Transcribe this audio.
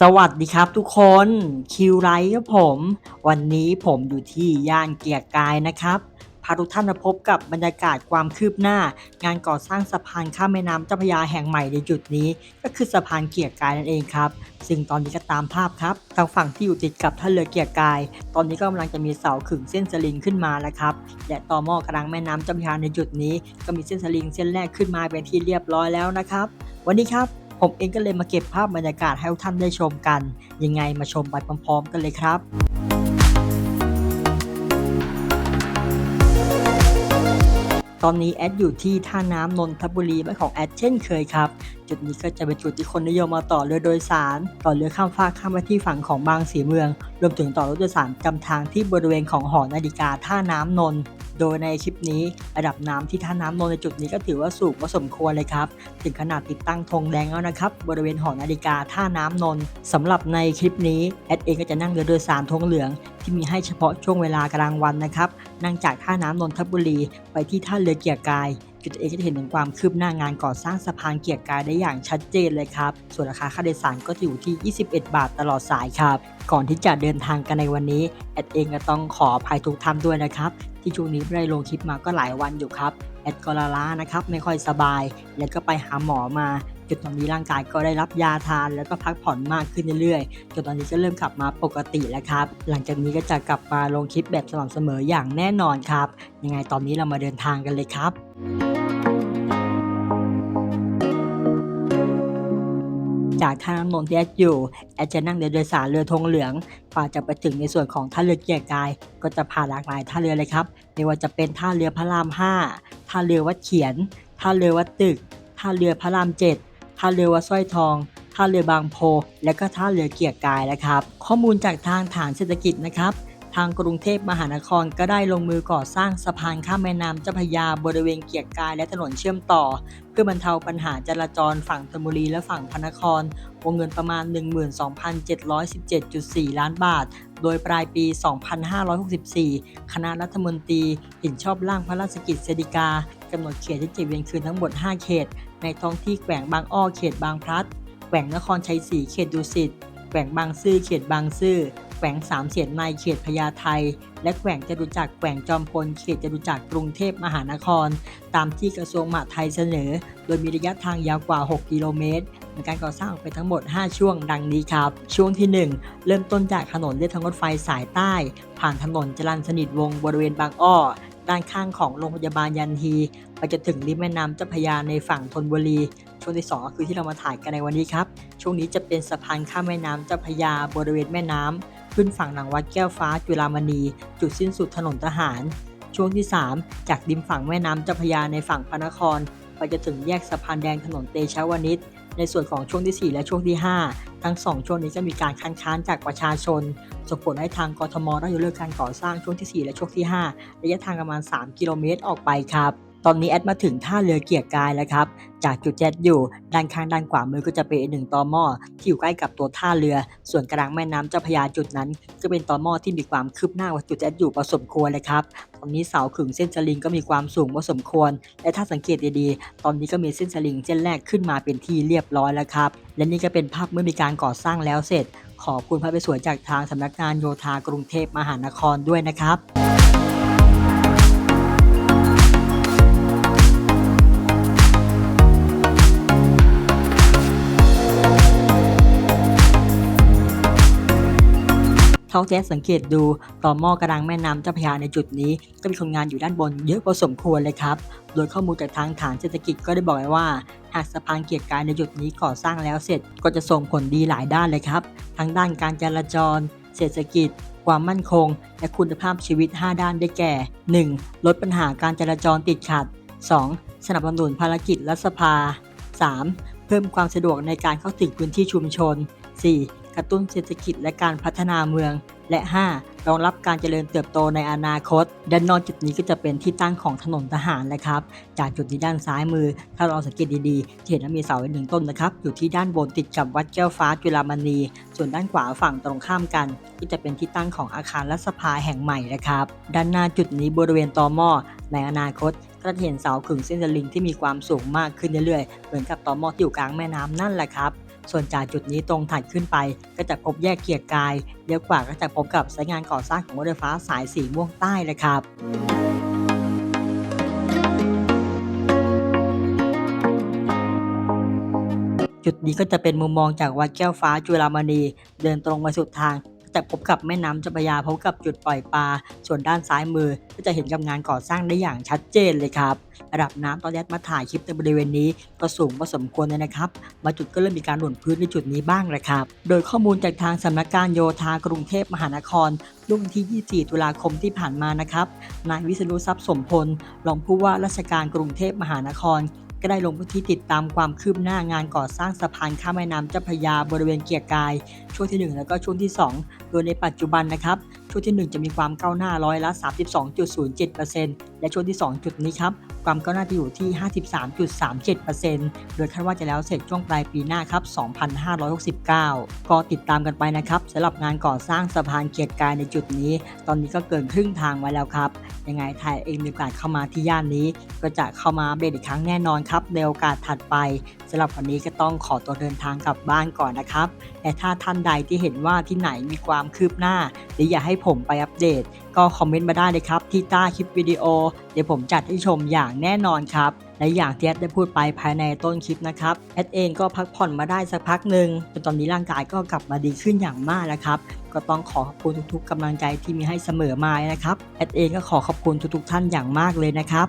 สวัสดีครับทุกคนคิวไรครับผม วันนี้ผมอยู่ที่ย่านเกียรติกายนะครับพาทุกท่านมาพบกับบรรยากาศความคืบหน้า งานก่อสร้างสะพานข้ามแม่น้ำเจ้าพระยาแห่งใหม่ในจุดนี้ ก็คือสะพานเกียรติกายนั่นเองครับ ซึ่งตอนนี้ก็ตามภาพครับ ทางฝั่งที่อยู่ติดกับท่าเรือเกียรติกาย ตอนนี้ก็กำลังจะมีเสาขึงเส้นสลิงขึ้นมาแล้วครับ และต่อหม้อกลางแม่น้ำเจ้าพระยาในจุดนี้ ก็มีเส้นสลิงเส้นแรกขึ้นมาเป็นที่เรียบร้อยแล้วนะครับ วันนี้ครับ ผมเองก็เลยมาเก็บภาพบรรยากาศให้ทุกท่านได้ชมกัน ยังไงมาชมไปพร้อมๆกันเลยครับตอนนี้แอดอยู่ที่ท่าน้ำนนทบุรีบ้านของแอดเช่นเคยครับ จุดนี้ก็จะเป็นจุดที่คนนิยมมาต่อเรือโดยสาร ต่อเรือข้ามฟากข้ามไปที่ฝั่งของบางสีเมือง รวมถึงต่อรถโดยสารจำทางที่บริเวณของหอนาฬิกาท่าน้ำนนท์ โดยในคลิปนี้ระดับน้ำที่ท่าน้ำนนท์ในจุดนี้ก็ถือว่าสูงพอสมควรเลยครับ ถึงขนาดติดตั้งธงแดงแล้วนะครับ บริเวณหอนาฬิกาท่าน้ำนนท์สำหรับในคลิปนี้แอดเองก็จะนั่งเรือโดยสารธงเหลือง ที่มีให้เฉพาะช่วงเวลากลางวันนะครับนั่งจากท่าน้ำนนทบุรีไปที่ท่าเรือเกียรกาย จุดเองก็จะเห็นถึงความคืบหน้างานก่อสร้างสะพานเกียรติกายได้อย่างชัดเจนเลยครับ ส่วนราคาค่าโดยสารก็จะอยู่ที่ 21 บาทตลอดสายครับ ก่อนที่จะเดินทางกันในวันนี้แอดเองก็ต้องขออภัยทุกท่านด้วยนะครับ ที่ช่วงนี้ไม่ได้ลงคลิปมาก็หลายวันอยู่ครับแอดก็ลาล้านะครับไม่ค่อยสบาย แล้วก็ไปหาหมอมาจนตอนนี้ร่างกายก็ได้รับยาทานแล้วก็พักผ่อนมากขึ้นเรื่อยๆจนตอนนี้ก็เริ่มกลับมาปกติแล้วครับ หลังจากนี้ก็จะกลับมาลงคลิปแบบสม่ำเสมออย่างแน่นอนครับ ยังไงตอนนี้เรามาเดินทางกันเลยครับ จากท่าน้ำนนที่แอดอยู่ แอดจะนั่งเรือโดยสารเรือธงเหลืองกว่าจะไปถึงในส่วนของท่าเรือเกียรติกาย ก็จะผ่านหลากหลายท่าเรือเลยครับไม่ว่าจะเป็นท่าเรือพระราม5ท่าเรือวัดเขียน ท่าเรือวัดตึก ท่าเรือพระราม7ท่าเรือวัดสร้อยทองท่าเรือบางโพ และก็ท่าเรือเกียรติกายนะครับ ข้อมูลจากทางฐานเศรษฐกิจนะครับ ทางกรุงเทพมหานครก็ได้ลงมือก่อสร้างสะพานข้ามแม่น้ำเจ้าพระยาบริเวณเกียรติกายและถนนเชื่อมต่อ เพื่อบรรเทาปัญหาจราจรฝั่งธนบุรีและฝั่งพระนครวงเงินประมาณ 12,717.4 ล้านบาท โดยปลายปี 2564 คณะรัฐมนตรีเห็นชอบร่างพระราชกิจสีกากำหนดเขตที่จะเวียนคืนทั้งหมด 5 เขต ในท้องที่แขวงบางอ้อเขตบางพลัดแขวงนครชัยศรีเขตดุสิตแขวงบางซื่อเขตบางซื่อ แขวงสามเสียนในเขตพญาไทและแขวงจตุจักรแขวงจอมพลเขตจตุจักรกรุงเทพมหานคร ตามที่กระทรวงมหาดไทยเสนอ โดยมีระยะทางยาวกว่า 6 กิโลเมตรในการก่อสร้างไปทั้งหมด 5 ช่วงดังนี้ครับ ช่วงที่ 1 เริ่มต้นจากถนนเลียบทางรถไฟสายใต้ ผ่านถนนจรัญสนิทวงศ์บริเวณบางอ้อด้านข้างของโรงพยาบาลยันฮีไปจนถึงริมแม่น้ำเจ้าพยาในฝั่งธนบุรี ช่วงที่ 2 ก็คือที่เรามาถ่ายกันในวันนี้ครับ ช่วงนี้จะเป็นสะพานข้ามแม่น้ำเจ้าพยาบริเวณแม่น้ำขึ้นฝั่งหลังวัดแก้วฟ้าจุฬามณี จุดสิ้นสุดถนนทหาร ช่วงที่ 3 จากริมฝั่งแม่น้ำเจ้าพยาในฝั่งพระนครไปจนถึงแยกสะพานแดงถนนเตชะวนิชในส่วนของช่วงที่ 4 และช่วงที่ 5 ทั้ง 2 ช่วงนี้ก็มีการคัดค้านจากประชาชน ส่งผลให้ทางกทมต้องยกเลิกการก่อสร้างช่วงที่ 4 และช่วงที่5ระยะทางประมาณ 3 กิโลเมตรออกไปครับ ตอนนี้แอดมาถึงท่าเรือเกียรติกายแล้วครับ จากจุดแจ็ดอยู่ด้านข้างด้านขวามือก็จะเป็นอีกหนึ่งตอหม้อที่อยู่ใกล้กับตัวท่าเรือ ส่วนกลางแม่น้ำเจ้าพยาจุดนั้น ก็เป็นตอหม้อที่มีความคืบหน้ากว่าจุดแจ็ดอยู่พอสมควรเลยครับ ตอนนี้เสาขึงเส้นสลิงก็มีความสูงพอสมควร และถ้าสังเกตดีๆ ตอนนี้ก็มีเส้นสลิงเส้นแรกขึ้นมาเป็นที่เรียบร้อยแล้วครับ และนี่ก็เป็นภาพเมื่อมีการก่อสร้างแล้วเสร็จ ขอบคุณพระไปสวยจากทางสำนักงานโยธากรุงเทพมหานครด้วยนะครับ ท่าที่แอดสังเกตดูต่อหม้อกระดังแม่น้ำเจ้าพระยาในจุดนี้ ก็มีคนงานอยู่ด้านบนเยอะพอสมควรเลยครับ โดยข้อมูลจากทางฐานเศรษฐกิจก็ได้บอกไว้ว่าหากสะพานเกียรติกายในจุดนี้ก่อสร้างแล้วเสร็จก็จะส่งผลดีหลายด้านเลยครับ ทั้งด้านการจราจร เศรษฐกิจ ความมั่นคง และคุณภาพชีวิต 5 ด้านได้แก่ 1. ลดปัญหาการจราจรติดขัด 2. สนับสนุนภารกิจรัฐสภา 3. เพิ่มความสะดวกในการเข้าถึงพื้นที่ชุมชน 4. กระตุ้นเศรษฐกิจและการพัฒนาเมือง และ 5. รองรับการเจริญเติบโตในอนาคต ด้านนอกจุดนี้ก็จะเป็นที่ตั้งของถนนทหารนะครับ จากจุดที่ด้านซ้ายมือ ถ้าเราสังเกตดีๆจะเห็นว่ามีเสาอีกหนึ่งต้นนะครับ อยู่ที่ด้านบนติดกับวัดแก้วฟ้าจุฬามณี ส่วนด้านขวาฝั่งตรงข้ามกัน ก็จะเป็นที่ตั้งของอาคารรัฐสภาแห่งใหม่นะครับ ด้านหน้าจุดนี้บริเวณตอหม้อในอนาคตก็จะเห็นเสาขึงเส้นสลิงที่มีความสูงมากขึ้นเรื่อยๆ เหมือนกับตอหม้อที่อยู่กลางแม่น้ำนั่นแหละครับ ส่วนจากจุดนี้ตรงถัดขึ้นไป ก็จะพบแยกเกียร์กายเลี้ยวขวาก็จะพบกับสายงานก่อสร้างของรถไฟฟ้าสายสีม่วงใต้เลยครับจุดนี้ก็จะเป็นมุมมองจากวัดแก้วฟ้าจุฬามณี เดินตรงมาสุดทาง ก็จะพบกับแม่น้ำเจ้าพระยาพบกับจุดปล่อยปลา ส่วนด้านซ้ายมือก็จะเห็นกับงานก่อสร้างได้อย่างชัดเจนเลยครับ ระดับน้ำตอนแรกมาถ่ายคลิปในบริเวณนี้ก็สูงพอสมควรเลยนะครับ มาจุดก็เริ่มมีการหล่นพื้นในจุดนี้บ้างแหละครับ โดยข้อมูลจากทางสำนักการโยธากรุงเทพมหานครรุ่งที่ 24 ตุลาคมที่ผ่านมานะครับ นายวิษณุทรัพย์สมพล รองผู้ว่าราชการกรุงเทพมหานคร ก็ได้ลงพื้นที่ติดตามความคืบหน้างานก่อสร้างสะพานข้ามแม่น้ำเจ้าพระยาบริเวณเกียร์กาย ช่วงที่ 1 แล้วก็ช่วงที่ 2 โดยในปัจจุบันนะครับช่วงที่ 1 จะมีความก้าวหน้าร้อยละ 32.07% และช่วงที่ 2 จุดนี้ครับความก้าวหน้าจะอยู่ที่ 53.37%โดยคาดว่าจะแล้วเสร็จช่วงปลายปีหน้าครับ 2569 ก็ติดตามกันไปนะครับสำหรับงานก่อสร้างสะพานเกียรติกายในจุดนี้ ตอนนี้ก็เกินครึ่งทางไว้แล้วครับ ยังไงไทยเองมีโอกาสเข้ามาที่ย่านนี้ ก็จะเข้ามาอัปเดอีกครั้งแน่นอนครับในโอกาสถัดไปสำหรับวันนี้ก็ต้องขอตัวเดินทางกลับบ้านก่อนนะครับแต่ถ้าท่านใดที่เห็นว่าที่ไหนมีความคืบหน้า หรืออยากให้ผมไปอัปเดต ก็คอมเมนต์มาได้เลยครับที่ใต้คลิปวิดีโอเดี๋ยวผมจัดให้ชมอย่างแน่นอนครับ และอย่างที่แอดได้พูดไปภายในต้นคลิปนะครับแอดเองก็พักผ่อนมาได้สักพักหนึ่งจนตอนนี้ร่างกายก็กลับมาดีขึ้นอย่างมากแล้วครับก็ต้องขอขอบคุณทุกๆกำลังใจที่มีให้เสมอมานะครับแอดเองก็ขอขอบคุณทุกๆท่านอย่างมากเลยนะครับ